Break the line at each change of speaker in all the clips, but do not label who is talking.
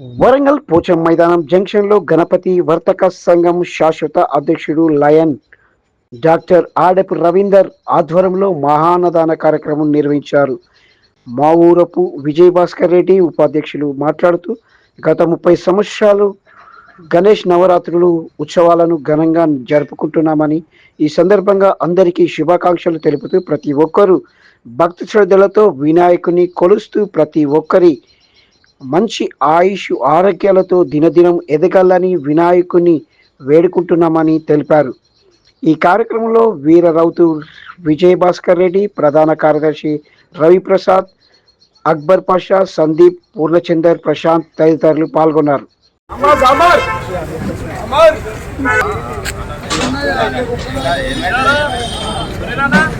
వరంగల్ పోచం మైదానం జంక్షన్లో గణపతి వర్తక సంఘం శాశ్వత అధ్యక్షుడు లయన్. డాక్టర్ ఆడపు రవీందర్ ఆధ్వర్యంలో మహానదాన కార్యక్రమం నిర్వహించారు. మా ఊరపు విజయభాస్కర్ రెడ్డి ఉపాధ్యక్షులు మాట్లాడుతూ గత ముప్పై సంవత్సరాలు గణేష్ నవరాత్రులు ఉత్సవాలను ఘనంగా జరుపుకుంటున్నామని ఈ సందర్భంగా అందరికీ శుభాకాంక్షలు తెలుపుతూ ప్రతి ఒక్కరూ భక్తి శ్రద్ధలతో వినాయకుని కొలుస్తూ ప్రతి ఒక్కరి మంచి ఆయుష్ ఆరోగ్యాలతో దినదినం ఎదగాలని వినాయకుని వేడుకుంటున్నామని తెలిపారు. ఈ కార్యక్రమంలో వీర రౌతు విజయభాస్కర్ రెడ్డి ప్రధాన కార్యదర్శి రవిప్రసాద్ అక్బర్ పాషా సందీప్ పూర్ణచందర్ ప్రశాంత్ తదితరులు పాల్గొన్నారు.
మహిళా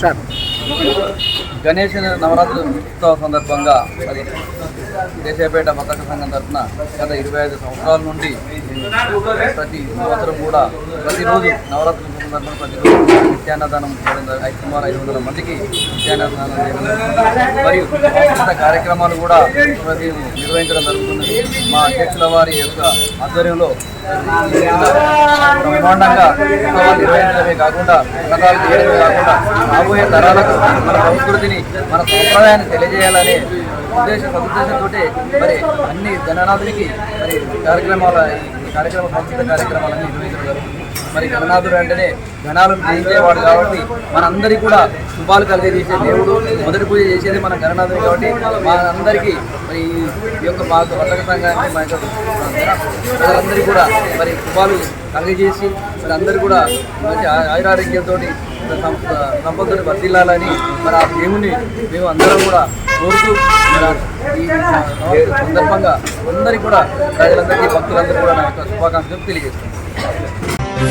సార్
గణేష్ నవరాత్రి ఉత్సవ సందర్భంగా అది దేశపేట పతాక సంఘం తరఫున గత ఇరవై ఐదు సంవత్సరాల నుండి ప్రతి సంవత్సరం కూడా ప్రతిరోజు నవరాత్రి ఉత్సవం ప్రతిరోజు నిత్యాన్నదానం చేయడం ఐదు సుమారు ఐదు వందల మందికి నిత్యాన్నదానం చేయడం మరియు సాంస్కృతిక కార్యక్రమాలు కూడా ప్రతి నిర్వహించడం జరుగుతుంది. మా అధ్యక్షుల వారి యొక్క ఆధ్వర్యంలో బ్రహ్మాండంగా నిర్వహించడమే కాకుండా పథకాలు చేయడమే కాకుండా రాబోయే తరాలకు మన సంస్కృతిని మన సంప్రదాయాన్ని తెలియజేయాలనే ఉద్దేశ సదుద్దేశంతో మరి అన్ని గణనాథునికి మరి కార్యక్రమాల ఈ కార్యక్రమ సాంస్కృతిక కార్యక్రమాలన్నీ నిర్వహించడం జరుగుతుంది. మరి గణనాథుడు అంటేనే గణాలను పూజించేవాడు కాబట్టి మనందరికీ కూడా శుభాలు కలిగజేసే దేవుడు. మొదటి పూజ చేసేది మన గణనాథుడు కాబట్టి మన అందరికీ మరి ఈ యొక్క మా వర్తక సంఘానికి మా యొక్క ప్రజలందరికీ కూడా మరి శుభాలు కలిగజేసి మరి అందరూ కూడా మంచి ఆ- ఆయురారోగ్యంతో సంపదను వర్తిల్లాలని మరి ఆ దేవుని మేము అందరం కూడా కోరుతూ ఈ సందర్భంగా అందరికీ కూడా ప్రజలందరికీ భక్తులందరూ కూడా నా యొక్క శుభాకాంక్షలు తెలియజేస్తున్నాను.